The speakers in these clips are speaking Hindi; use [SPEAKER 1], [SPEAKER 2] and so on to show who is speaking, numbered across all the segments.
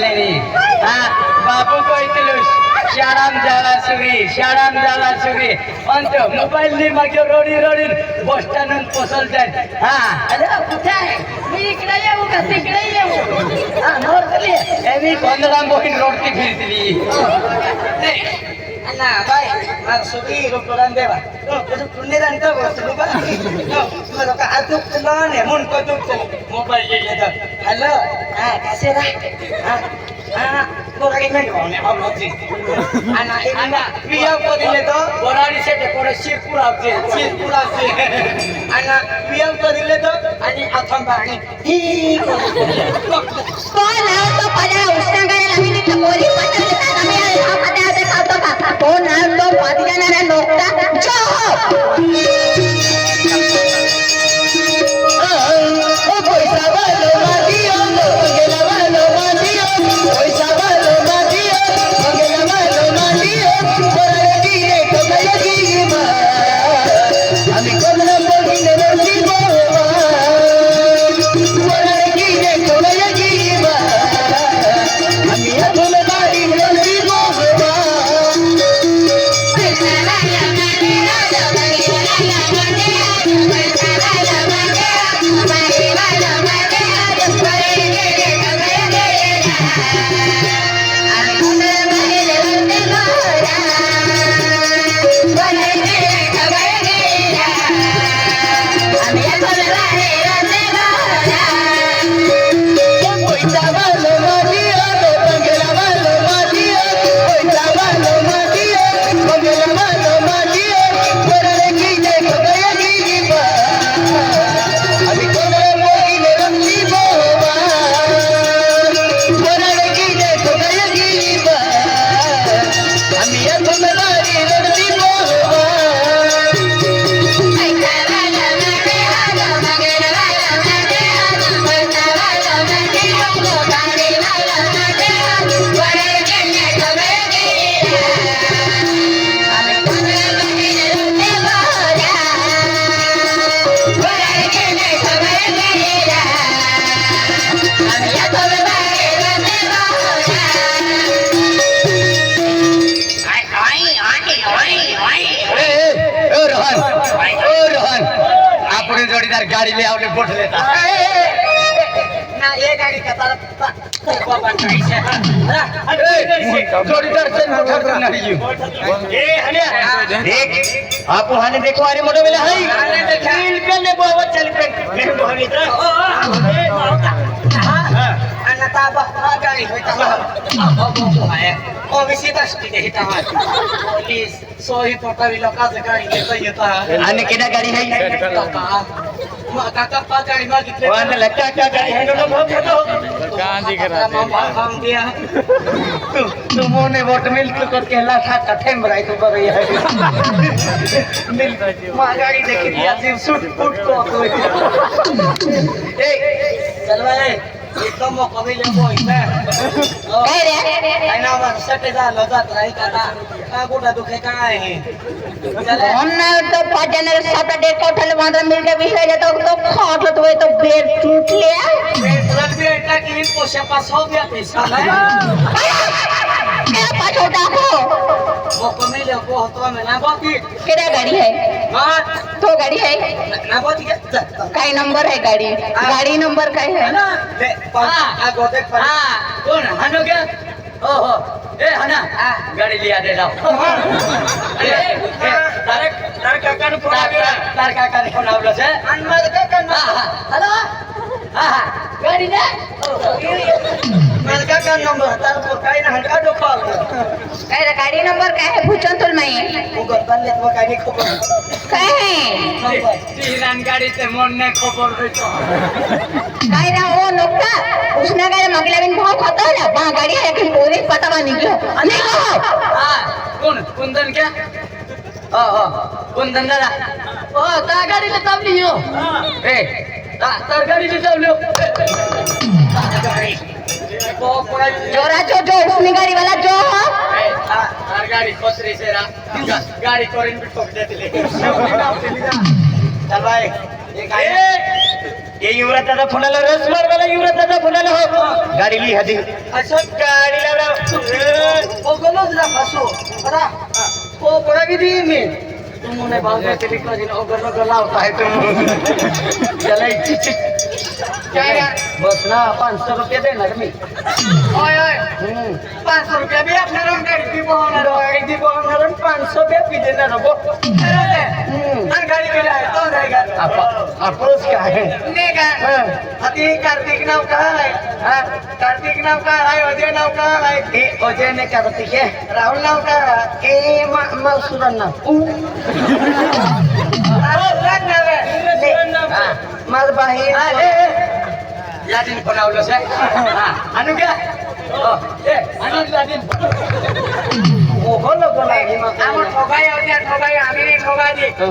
[SPEAKER 1] लेनी हाँ बाबू को इतलुस शाराम जाला सुरी शाराम जाला सुरी अंत मोबाईल नी मागे रोडी रोडी बस स्टँड पोसल जाय हा. अरे कुठे आहे? मी इकडे येऊ का? तिकडे येऊ? हा एवी बंदराम बोहीन रोडती फिरतली
[SPEAKER 2] అన్నా బాయ్ నాకు సుఖీ రూపడం దేవా తుండేదంట సుఖ మరి ఒక అదుపులోనే మున్కో దుఃఖం మొబైల్ చేయలేదు హలో కాసేరా అన్న Oh, boy, I'm
[SPEAKER 1] a little bit আপনি জড়িদার গাড়ি
[SPEAKER 2] নিয়ে আপনি
[SPEAKER 1] বসলে आप वहाँ देखो अरे मोटो
[SPEAKER 2] मिला है
[SPEAKER 1] चल पे taaba agay hitahan
[SPEAKER 2] abo hai o visita stike hitahan please so hi tota vi loka se gari le tai ta ani kida
[SPEAKER 1] gari hai ma kaka
[SPEAKER 2] pa gari ma kitle wan
[SPEAKER 1] lakka ka gari hai no no
[SPEAKER 2] कहाँ दिख रहा
[SPEAKER 1] है तुमो ने वोट मिल तो कर कहला था कठे मराई तो बरे है मिल मागाड़ी देखी लिया सिर्फ़ सूट फूट को ए
[SPEAKER 3] चलवा ए ઉત્તમો કવિ લેખો તો પાજન તો ખાટલો તો તો ભેર એટલા કે ઇનકો સેપા
[SPEAKER 2] 100 રૂપિયા પાછો ડાકો पास हो गया पैसा
[SPEAKER 3] क्या पाठवता हो
[SPEAKER 2] मोको मिले को होतो में ना बाकी
[SPEAKER 3] केडा गाडी आहे
[SPEAKER 2] मार
[SPEAKER 3] तो गाडी आहे
[SPEAKER 2] ना बाकी घेत
[SPEAKER 3] काय नंबर आहे गाडी गाडी नंबर काय आहे
[SPEAKER 2] ना ले आ गोदे पर
[SPEAKER 1] हा कोण हानो क्या ओ हो ए हना गाडी लिया दे लाव
[SPEAKER 2] તારે તારે કાકાનું ફોન આવ્યો
[SPEAKER 1] તાર કાકા ને ફોન આવલો છે
[SPEAKER 2] અન મારે કાકાનું
[SPEAKER 1] હા હા હલો હા હા ગાડી ને
[SPEAKER 2] का का नंबर तार को काई ना हटा दो पाल
[SPEAKER 3] काई रे काई नंबर काई है पूछन तुल मैं
[SPEAKER 2] वो गरबन लेत वो काई खबर
[SPEAKER 3] काई है
[SPEAKER 4] तीरान गाड़ी ते मन ने खबर
[SPEAKER 3] होई तो काई रे ओ नोकता उसने काई मगले बिन बहुत खता है बा गाड़ी है कि पूरी पता बा निकलो।
[SPEAKER 4] नहीं हो हाँ कौन? कुंदन क्या? हाँ हाँ कुंदन दादा। ओ ता गाड़ी ले तब लियो। ए ता गाड़ी ले तब लियो।
[SPEAKER 3] जोरा जो जो उसने गाड़ी वाला जो
[SPEAKER 4] गाड़ी खोसरी से गाड़ी कोरिन भी ठोक देती
[SPEAKER 2] चल भाई ये
[SPEAKER 1] युवराज दादा फोनाला रस मार मला युवराज दादा फोनाला हो गाडी ली हदी
[SPEAKER 2] असं
[SPEAKER 1] गाडी लावला
[SPEAKER 2] ओ गलो ला फसो बरा ओ बड़ा भी दी मी
[SPEAKER 4] तुम बाल में तेरी का जिन ओ गलो गला होता है तुम चला બસ ના પાંચસો રૂપિયા દે નરમી ઓય ઓય. પાંચસો રૂપિયા
[SPEAKER 1] બે આપનારો ગાડી બોલનારો ગાડી બોલનારો પાંચસો
[SPEAKER 4] બે પીધે ના રબો અને ગાડી
[SPEAKER 1] પીલાય તો
[SPEAKER 4] રહી ગયા આપોસ કા હે ને કા? હતી કાર્તિક નામ કા હે હા. કાર્તિક નામ
[SPEAKER 1] કા હે અજય નામ કા
[SPEAKER 4] હે કાર્તિક રાહુલ નામ
[SPEAKER 1] કા માર
[SPEAKER 4] ભાઈ અરે લાટીન બનાવલો
[SPEAKER 1] છે. હા
[SPEAKER 4] આનું કે ઓ એ આનું લાટીન ઓહો લોકો ના આમ ઠોકાઈ આવતી ઠોકાઈ
[SPEAKER 1] આવીને ઠોકાઈ દે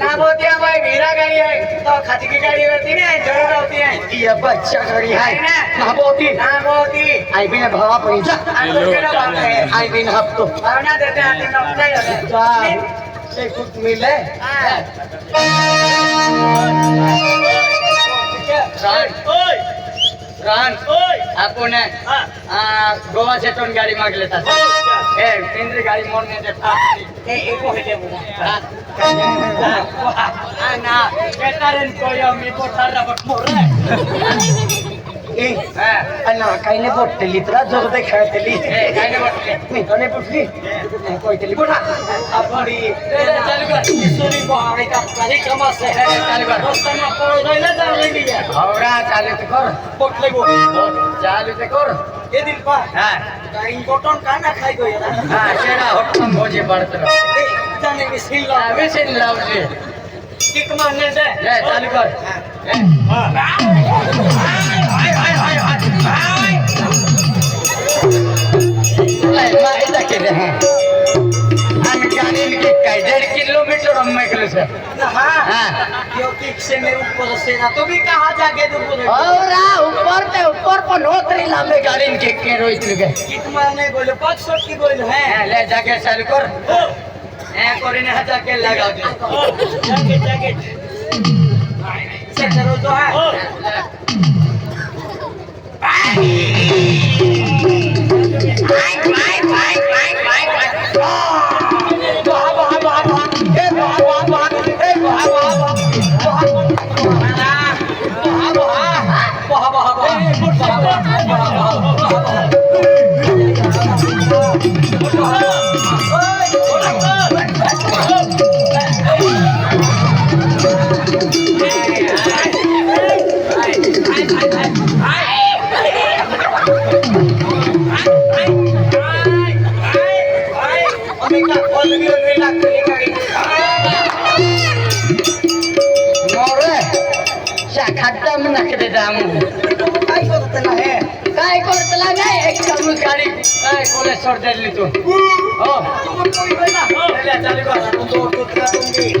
[SPEAKER 4] નામો ત્યાં ભાઈ વીરા ગઈ હે તો ખાતી ગાડી હતી ને જરૂર આવતી હે ઈ બચ્ચા ઘડી હે નામો હતી નામો હતી આઈ
[SPEAKER 1] બી ભાવા પૈસા આઈ બી હપ્તો.
[SPEAKER 4] ભાવના દેતા
[SPEAKER 1] આઈ નોકતા એટલે કુક
[SPEAKER 4] મિલે. રાન આપોને આ ગોવા
[SPEAKER 1] ગાડી માં લેતા
[SPEAKER 4] એ કેન્દ્ર ગાડી મોડને એ એકો
[SPEAKER 1] હે. દેવો આ ના.
[SPEAKER 4] કેતારેન કોયો મી પોતારા બટ મોરે. गाड़ी मांग लेता था ए केंद्र गाड़ी मोड़ने देता ए एको है दे बोला ना केतारन को यो मी पोटार रबट मोरे
[SPEAKER 1] ए अण्णा काही नाही बोटली तुला ज़ोर दे खेळतली
[SPEAKER 4] ए काय नाही वाटले
[SPEAKER 1] मी तो नाही पुटली नाही कोयतली बोटा आपली
[SPEAKER 4] चालू कर किशोरी बहारी का कहीं कमा से है चालू कर। दोस्तों में पड़ो जाए ना जाओ नहीं है औरा चालू तो कर।
[SPEAKER 2] पोटले गो
[SPEAKER 4] चालू तो कर।
[SPEAKER 2] ये दिन पा।
[SPEAKER 4] हाँ।
[SPEAKER 2] काही बटन का ना खाई गयो ना।
[SPEAKER 4] हाँ शेरा हुक्म भोजी पड़त रहो
[SPEAKER 2] ए, जाने की सिल ला
[SPEAKER 4] अभी से लाउजी
[SPEAKER 2] किक मारने से।
[SPEAKER 4] ले चालू कर। ए, ले केले हाँ आम्ही गाडी की काय डेढ़ किलोमीटर हम निकले से
[SPEAKER 2] हाँ
[SPEAKER 4] हाँ
[SPEAKER 2] यो किक से मेरे ऊपर से ना तो भी कहाँ जाके तो बोले
[SPEAKER 4] औरा ऊपर पे ऊपर पर नोतरी लामे गाड़ी के के रोइत लगे
[SPEAKER 2] किक मारने बोले पाँच सौ की बोले हैं
[SPEAKER 4] ले जाके चालू कर ए कोरी ने जाके लगा दे
[SPEAKER 2] जाके जाके से करो तो है।
[SPEAKER 4] Hey! में नखरे जामू
[SPEAKER 2] काय करत आहे
[SPEAKER 4] काय करतला नाही एक चालू गाडी काय कोले सोड दिली तू हो ले चालू कर
[SPEAKER 1] यो
[SPEAKER 4] मार टाकी दे काय भागा भागा भागा
[SPEAKER 2] हा तो मग मारो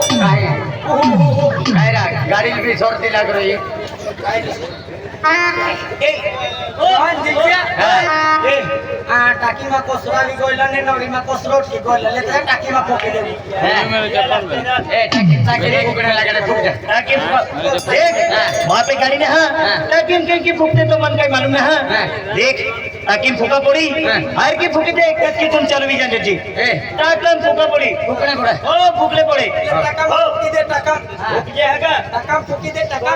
[SPEAKER 4] छोड़ती लग रही
[SPEAKER 2] ए मान दिया ए आ टाकी में कोसरा भी गोइला ने नवरी में कोसरो की गोइला ले तेरा टाकी में फोके देवी।
[SPEAKER 5] मेरे चप्पल में।
[SPEAKER 4] ए टाकी टाकी फूकने लगा रे फूक जा।
[SPEAKER 1] ताकि देख वहाँ पे गाड़ी ने हाँ
[SPEAKER 4] हाँ।
[SPEAKER 1] ताकि इनके की फूकते तो मन का ही मालूम है हाँ।
[SPEAKER 4] हाँ।
[SPEAKER 1] देख। टाकीन फुका
[SPEAKER 4] पोळी.
[SPEAKER 1] हायर की फुकी ते एकच की तुमच्या विजन
[SPEAKER 4] त्याची
[SPEAKER 1] टाकलं फुका पोळी.
[SPEAKER 4] फुकणे पोळे
[SPEAKER 1] हो फुकले पोळे. हो.
[SPEAKER 2] टाका फुकी दे टाका.
[SPEAKER 1] फुकी
[SPEAKER 2] दे टाका.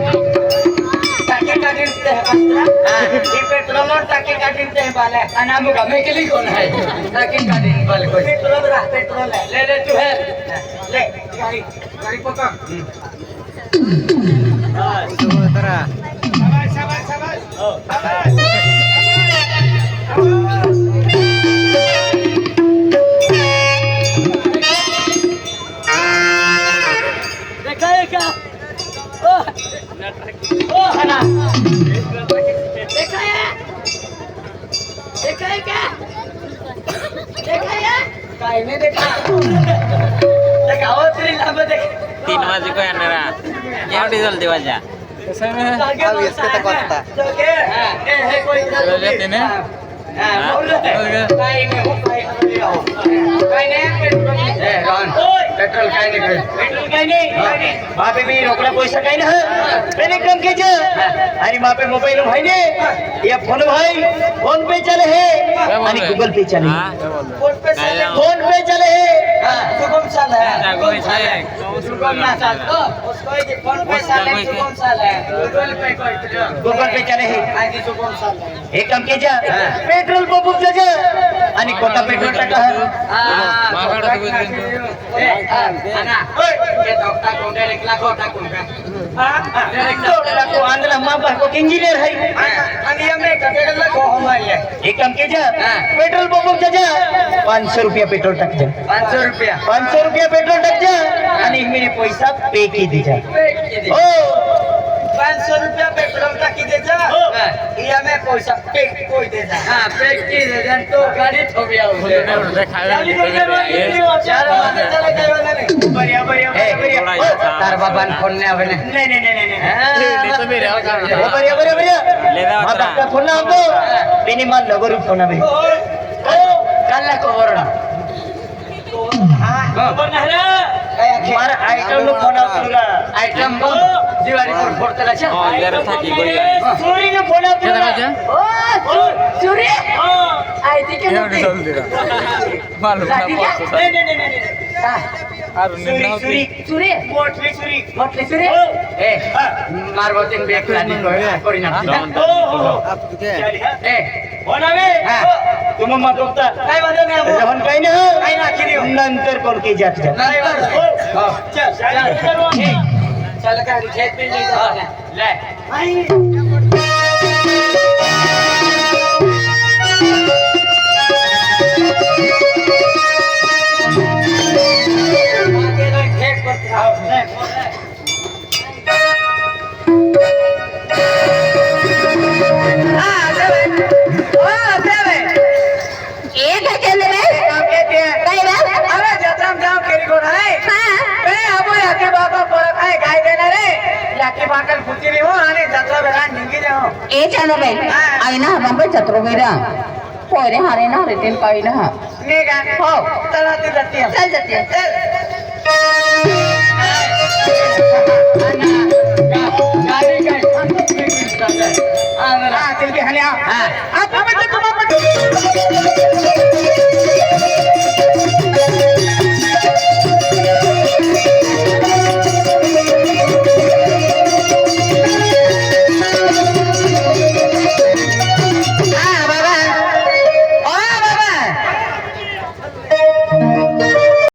[SPEAKER 2] ते बाले
[SPEAKER 4] नाम का मैं के लिए कौन है? टाकी का दिन बल
[SPEAKER 2] पेट्रोल
[SPEAKER 4] ले ले तू है।
[SPEAKER 2] ले गाड़ी गाड़ी पकड़। देखा है क्या? ओ ओ हना।
[SPEAKER 5] तीन वाजे को येणार एवढी जल्दी वाजा
[SPEAKER 2] आगे है
[SPEAKER 5] चलो?
[SPEAKER 2] हाँ। काय नाही? हो। पेट्रोल
[SPEAKER 4] पेट्रोल काय नहीं
[SPEAKER 1] भी रोकड़ा पैसा कहीं ना? पहले कम कीजिए अरे वहाँ पे मोबाइल भाई ने। ये फ़ोन भाई फ़ोन पे चले है। अरे गूगल पे चले।
[SPEAKER 2] फ़ोन पे से
[SPEAKER 1] फ़ोन पे चले है।
[SPEAKER 2] सुगम साला है
[SPEAKER 4] सुगम ना चाल। तो
[SPEAKER 2] उसको ये फ़ोन पे साला है सुगम है
[SPEAKER 4] गूगल पे कोई तो
[SPEAKER 1] गूगल पे चले है।
[SPEAKER 2] सुगम है
[SPEAKER 1] काम पेट्रोल पंप आणि कोणता पेट्रोल टाका
[SPEAKER 5] Mahal dah duit itu.
[SPEAKER 4] Eh, anak, kita tak kau dari kelak kau tak kau kan?
[SPEAKER 1] तो आंध्र माँ बाप इंजीनियर है
[SPEAKER 2] आणि आम्ही कटेला गो हमारे
[SPEAKER 1] एक काम कीजिए
[SPEAKER 4] हाँ।
[SPEAKER 1] पेट्रोल पंप जाजे पाँच सौ रुपया पेट्रोल टक जा
[SPEAKER 4] पाँच सौ रुपया
[SPEAKER 1] पाँच सौ रुपया पेट्रोल टक जा आणि मेरे पैसा पे की दीजा ओ
[SPEAKER 2] પાંચસો રૂપિયા પેટ્રોલ ટાકી દેજો એ અમે પૈસા પેક કોઈ દેજા હા પેક કી
[SPEAKER 4] દેજા તો ગાડી થોબી આવશે ગાડી કોઈ દેવા
[SPEAKER 2] ચાર વાગે ચાલે દેવાના નહીં બરિયા બરિયા બરિયા તાર બાબા ને
[SPEAKER 1] ફોન ને
[SPEAKER 4] આવે
[SPEAKER 1] ને નહીં નહીં
[SPEAKER 4] નહીં નહીં નહીં તો મેરે આવ કારણ
[SPEAKER 1] બરિયા બરિયા બરિયા લે દા
[SPEAKER 5] મારા ફોન ના આપો બેની
[SPEAKER 1] માર નગર ફોન આવે
[SPEAKER 5] કાલા કોવરણા
[SPEAKER 1] કોવર
[SPEAKER 5] હા
[SPEAKER 1] કોવર ના મારા આઈટમ નું ફોન આવતું આઈટમ બોલ દિવાળી
[SPEAKER 4] પર ફોડ કરે છે
[SPEAKER 2] હા યાર
[SPEAKER 1] થાકી ગઈ સુરી નું ફોન
[SPEAKER 4] આવતું ઓ સુરી આઈ થી કે
[SPEAKER 5] નું ચાલ દે માલુમ ના
[SPEAKER 1] પોસ ને ને
[SPEAKER 5] ને
[SPEAKER 1] ને
[SPEAKER 5] আর
[SPEAKER 4] সুরি সুরি সুরি মোটলি
[SPEAKER 5] সুরি মোটলি সুরি এ মারবতেন
[SPEAKER 4] বেক
[SPEAKER 5] রানি
[SPEAKER 4] করি
[SPEAKER 5] না
[SPEAKER 1] ও ও আপকে এ
[SPEAKER 5] বনাবে
[SPEAKER 1] হ্যাঁ
[SPEAKER 5] nina
[SPEAKER 1] सूरी
[SPEAKER 4] सूर्य
[SPEAKER 1] मोटली सूरी
[SPEAKER 4] मोटले सूर्य ए मारबतिन बेक लानी को कोरी ना ए
[SPEAKER 1] फोन आवे
[SPEAKER 4] हाँ।
[SPEAKER 1] तुम मत बघता
[SPEAKER 2] काय वादन नाही हो
[SPEAKER 1] जहन काही ना
[SPEAKER 2] काही ना केली हो.
[SPEAKER 1] नंतर कॉल की जात जा
[SPEAKER 2] काय वादन
[SPEAKER 4] हो
[SPEAKER 2] चल चल चल गाड़ी खेत કાંઈ ના
[SPEAKER 4] રમે
[SPEAKER 2] જતરો મેરા કોઈને હારે ના
[SPEAKER 3] રેતીને કાંઈ
[SPEAKER 2] ના મેરા
[SPEAKER 3] હો
[SPEAKER 2] ચલ જતી
[SPEAKER 3] ચલ જતી
[SPEAKER 2] ચલ.